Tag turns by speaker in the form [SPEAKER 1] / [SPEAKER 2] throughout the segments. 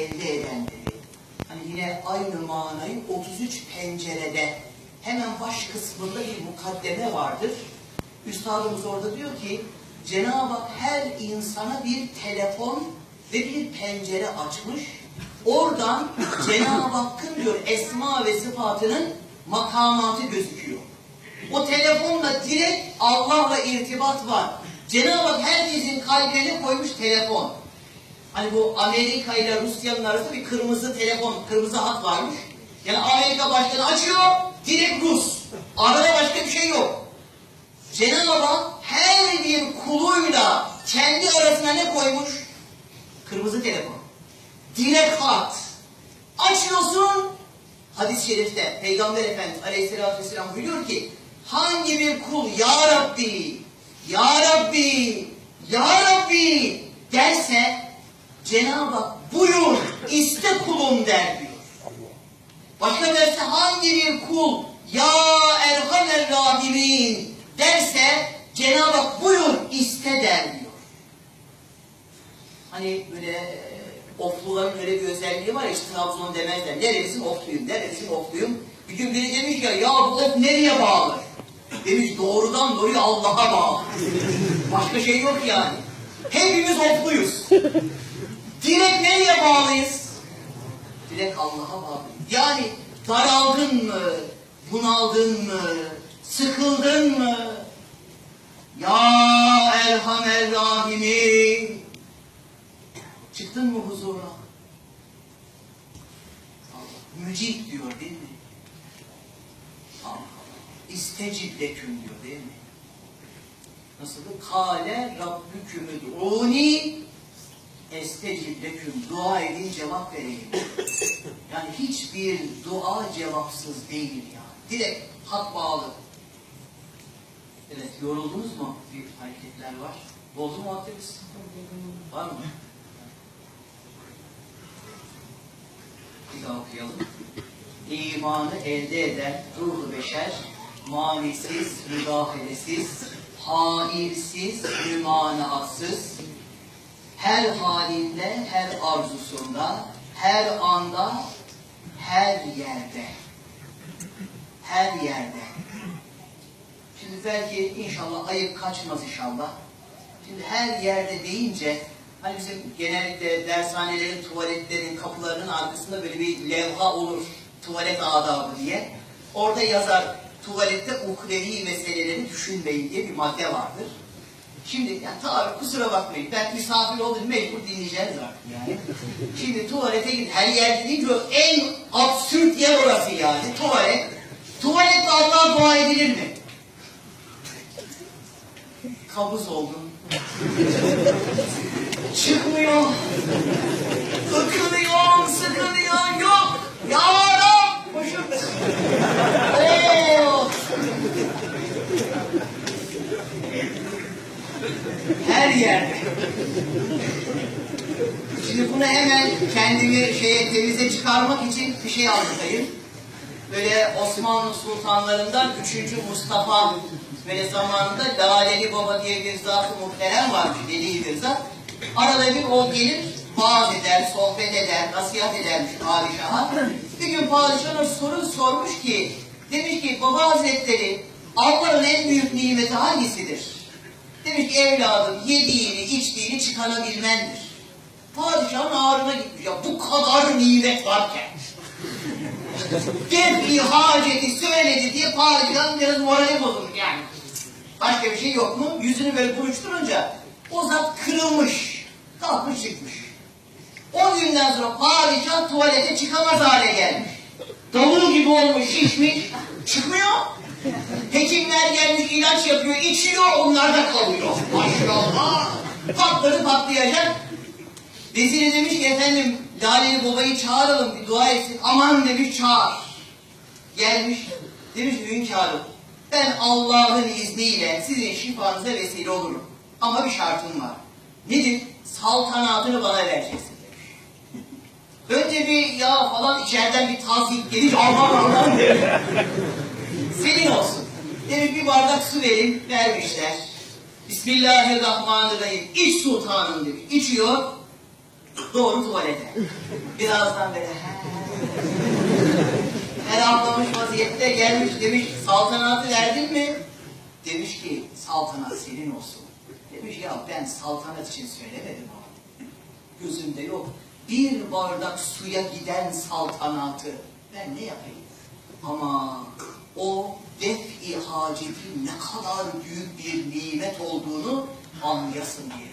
[SPEAKER 1] elde edenleri. Hani yine aynı manayı 33 pencerede hemen baş kısmında bir mukaddeme vardır. Üstadımız orada diyor ki Cenab-ı Hak her insana bir telefon ve bir pencere açmış. Oradan Cenab-ı Hakk'ın diyor esma ve sıfatının makamatı gözüküyor. O telefonla direkt Allah'la irtibat var. Cenab-ı Hak herkesin kalbine koymuş telefon. Hani bu Amerika ile Rusya'nın arasında bir kırmızı telefon, kırmızı hat varmış. Yani Amerika başkanı açıyor, direkt Rus. Arada başka bir şey yok. Cenab-ı her bir kuluyla kendi arasına ne koymuş? Kırmızı telefon. Direkt hat. Açıyorsun, hadis-i şerifte Peygamber Efendimiz Aleyhisselatü Vesselam buyuruyor ki hangi bir kul Ya Rabbi, Ya Rabbi, Ya Rabbi derse Cenab-ı Hak buyur iste kulum der diyor. Başka derse hangi bir kul Ya Erhamer Rahimin derse Cenab-ı Hak buyur iste der diyor. Hani böyle e, ofluların öyle bir özelliği var ya işte Trabzon demezler. Nerelisin ofluyum, nerelisin ofluyum. Bir gün biri demiş ya ya bu of nereye bağlı? Demiş doğrudan doğruya Allah'a bağlı. Başka şey yok yani. Hepimiz ofluyuz. Direkt nereye bağlıyız? Direkt Allah'a bağlıyız. Yani daraldın mı? Bunaldın mı? Sıkıldın mı? Ya Erhamer Rahim'im. Çıktın mı huzura? Allah. Mücib diyor değil mi? Allah leküm diyor değil mi? Nasıl? Kale Rabbüküm ud'uni estecib leküm. Dua edin cevap vereyim. Yani hiçbir dua cevapsız değil ya. Direkt hat bağlı. Evet, yoruldunuz mu? Bir hareketler var. Bozdu mu aktivist? Var mı? Bir daha okuyalım. İmanı elde eden ruhu beşer, manisiz, müdahalesiz, hairsiz, mümanatsız, her halinde, her arzusunda, her anda, her yerde. Her yerde. Şimdi belki inşallah ayıp kaçmaz inşallah. Şimdi her yerde deyince hani bizim genellikle dershanelerin, tuvaletlerin, kapılarının arkasında böyle bir levha olur. Tuvalet adabı diye. Orada yazar tuvalette ukrevi meseleleri düşünmeyin diye bir madde vardır. Şimdi ya tabi kusura bakmayın ben misafir oldum mecbur dinleyeceğiz artık yani. Şimdi tuvalete git her yerde deyince o en absürt yer orası yani tuvalet. Tuvalette Allah'a dua edilir mi? kabız oldum. Çıkmıyor. Her yerde. Şimdi bunu hemen kendimi şeye temize çıkarmak için bir şey anlatayım. Böyle Osmanlı sultanlarından 3. Mustafa böyle zamanında Laleli Baba diye bir zat-ı muhterem varmış, deli bir zat. Arada bir o gelir, vaaz eder, sohbet eder, nasihat edermiş padişaha. Bir gün padişahına soru sormuş ki, demiş ki Baba Hazretleri Allah'ın en büyük nimeti hangisidir? Demiş ki evladım yediğini, içtiğini çıkarabilmendir. Padişahın ağrına gitmiş. Ya bu kadar nimet varken defi haceti söyledi diye padişahın biraz morali bozulmuş yani. Başka bir şey yok mu? Yüzünü böyle buruşturunca o zat kırılmış. Kalkmış çıkmış. O günden sonra padişah tuvalete çıkamaz hale gelmiş. Davul gibi olmuş, şişmiş. Çıkmıyor. Hekimler gelmiş içiyor, onlar da kalıyor. Maşallah. Patladı patlayacak. Veziri demiş ki efendim Laleli babayı çağıralım bir dua etsin. Aman demiş çağır. Gelmiş. Demiş hünkârım ben Allah'ın izniyle sizin şifanıza vesile olurum. Ama bir şartım var. Nedir? Saltanatını bana vereceksin demiş. Önce bir ya falan içeriden bir tazik gelir. Aman demiş. Senin olsun. Demiş bir bardak su verin. Vermişler. Bismillahirrahmanirrahim. İç sultanım demiş. İçiyor. Doğru tuvalete. Birazdan böyle her anlamış vaziyette gelmiş demiş saltanatı verdin mi? Demiş ki saltanat senin olsun. Demiş ya ben saltanat için söylemedim ama. Gözümde yok. Bir bardak suya giden saltanatı ben ne yapayım? Ama hacetin ne kadar büyük bir nimet olduğunu anlayasın diye.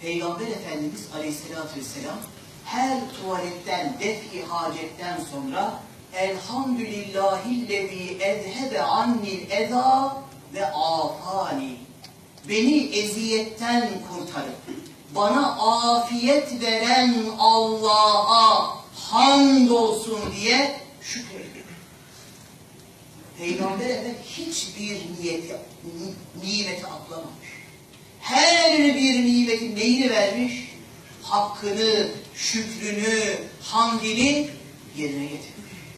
[SPEAKER 1] Peygamber Efendimiz Aleyhisselatü Vesselam her tuvaletten, def-i hacetten sonra Elhamdülillahillezî ezhebe annil eza ve afani. Beni eziyetten kurtarıp bana afiyet veren Allah'a hamdolsun diye. Peygamber Efendimiz hiçbir niyeti, ni- nimeti atlamamış. Her bir nimetin neyini vermiş? Hakkını, şükrünü, hamdini yerine getirmiş.